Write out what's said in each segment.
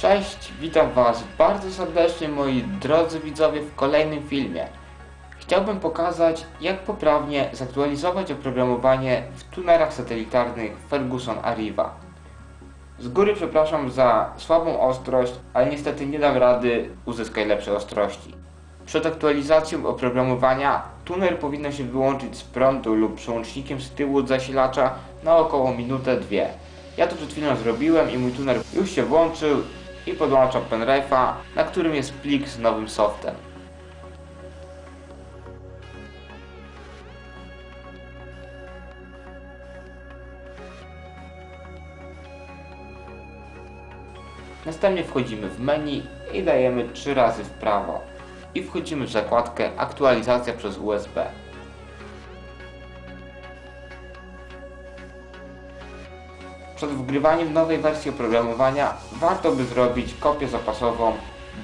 Cześć, witam Was bardzo serdecznie moi drodzy widzowie w kolejnym filmie. Chciałbym pokazać jak poprawnie zaktualizować oprogramowanie w tunerach satelitarnych Ferguson Arriva. Z góry przepraszam za słabą ostrość, ale niestety nie dam rady uzyskać lepszej ostrości. Przed aktualizacją oprogramowania tuner powinno się wyłączyć z prądu lub przełącznikiem z tyłu od zasilacza na około minutę dwie. Ja to przed chwilą zrobiłem i mój tuner już się włączył i podłączam pendrive'a, na którym jest plik z nowym softem. Następnie wchodzimy w menu i dajemy 3 razy w prawo i wchodzimy w zakładkę aktualizacja przez USB. Przed wgrywaniem nowej wersji oprogramowania warto by zrobić kopię zapasową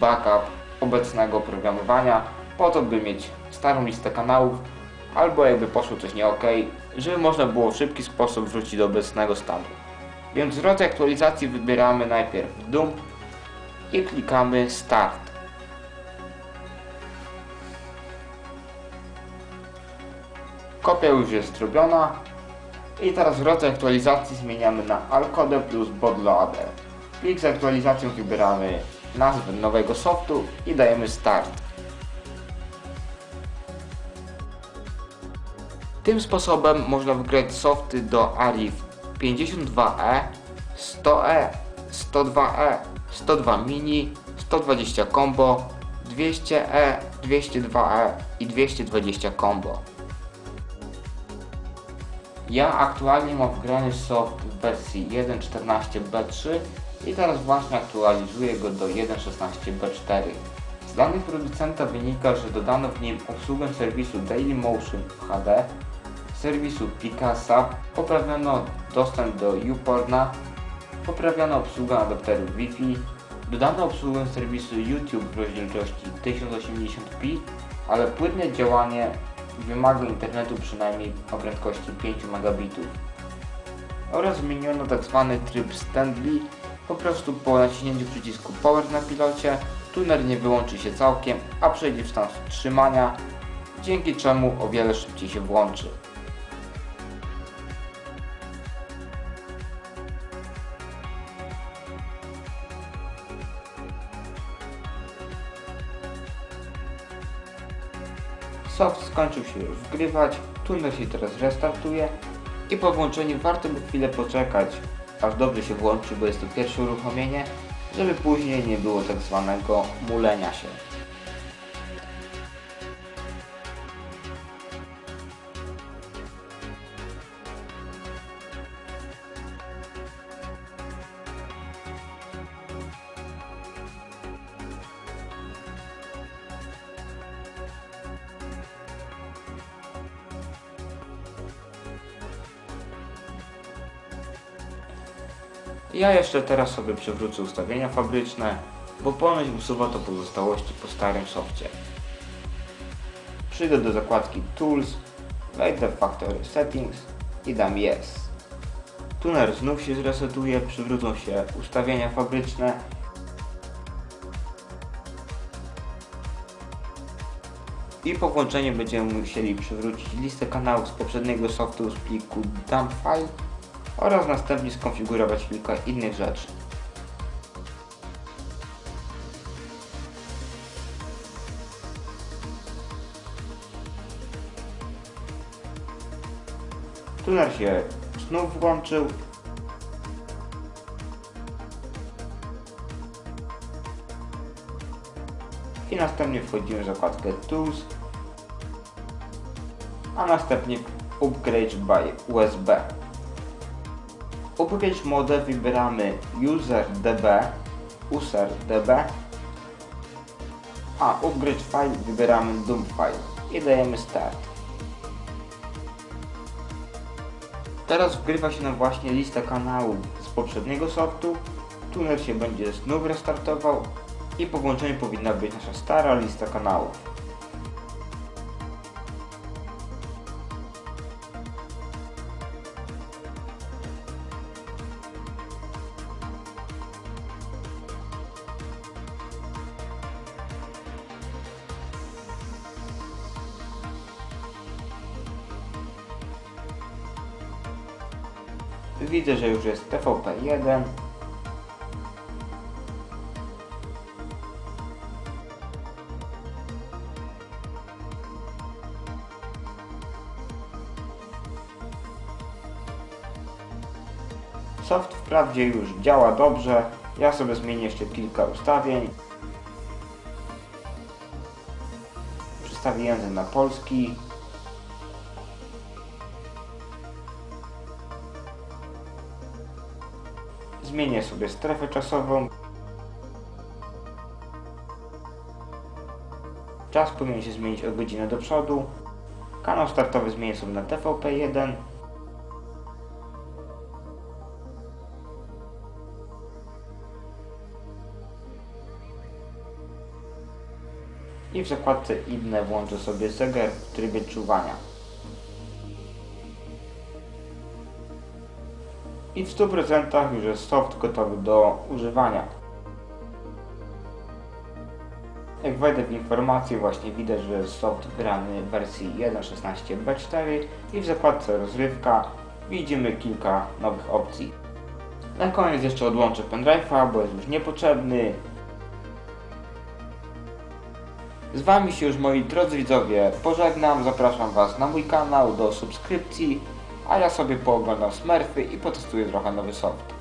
backup obecnego oprogramowania po to by mieć starą listę kanałów albo jakby poszło coś nie ok, żeby można było w szybki sposób wrócić do obecnego stanu. Więc rodzaj aktualizacji wybieramy najpierw dump i klikamy start. Kopia już jest zrobiona i teraz rodzaj aktualizacji zmieniamy na Alcode plus bootloader. Plik z aktualizacją wybieramy nazwę nowego softu i dajemy start. Tym sposobem można wgrać softy do Arif 52E, 100E, 102E, 102 mini, 120 combo, 200E, 202E i 220 combo. Ja aktualnie mam wgrany soft w wersji 1.14b3 i teraz właśnie aktualizuję go do 1.16b4. Z danych producenta wynika, że dodano w nim obsługę serwisu Dailymotion HD, serwisu Picasa, poprawiono dostęp do YouPorna, poprawiono obsługę adapterów Wi-Fi, dodano obsługę serwisu YouTube w rozdzielczości 1080p, ale płynne działanie wymaga internetu przynajmniej o prędkości 5 megabitów. Oraz zmieniono tzw. tryb Standby, po prostu po naciśnięciu przycisku Power na pilocie tuner nie wyłączy się całkiem, a przejdzie w stan wstrzymania, dzięki czemu o wiele szybciej się włączy. Soft skończył się już wgrywać, tuner się teraz restartuje i po włączeniu warto by chwilę poczekać, aż dobrze się włączy, bo jest to pierwsze uruchomienie, żeby później nie było tak zwanego mulenia się. Ja jeszcze teraz sobie przywrócę ustawienia fabryczne, bo ponoć usuwa to pozostałości po starym softie. Przyjdę do zakładki Tools, wejdę w Factory Settings i dam Yes. Tuner znów się zresetuje, przywrócą się ustawienia fabryczne. I po włączeniu będziemy musieli przywrócić listę kanałów z poprzedniego softu z pliku dump file oraz następnie skonfigurować kilka innych rzeczy. Tuner się znów włączył. I następnie wchodzimy w zakładkę Tools, a następnie Upgrade by USB. Upgrade mode wybieramy UserDB, UserDB, a upgrade file wybieramy dump file i dajemy start. Teraz wgrywa się nam właśnie lista kanałów z poprzedniego softu, tuner się będzie znów restartował i po włączeniu powinna być nasza stara lista kanałów. Widzę, że już jest TVP1. Soft wprawdzie już działa dobrze. Ja sobie zmienię jeszcze kilka ustawień. Przestawię język na polski. Zmienię sobie strefę czasową. Czas powinien się zmienić o godzinę do przodu. Kanał startowy zmienię sobie na TVP1. I w zakładce inne włączę sobie zegar w trybie czuwania. I w 100% już jest soft gotowy do używania. Jak wejdę w informacje właśnie widać, że jest soft grany w wersji 1.16b4 i w zakładce rozrywka widzimy kilka nowych opcji. Na koniec jeszcze odłączę pendrive'a, bo jest już niepotrzebny. Z Wami się już moi drodzy widzowie pożegnam, zapraszam Was na mój kanał do subskrypcji, a ja sobie pooglądam Smurfy i potestuję trochę nowy soft.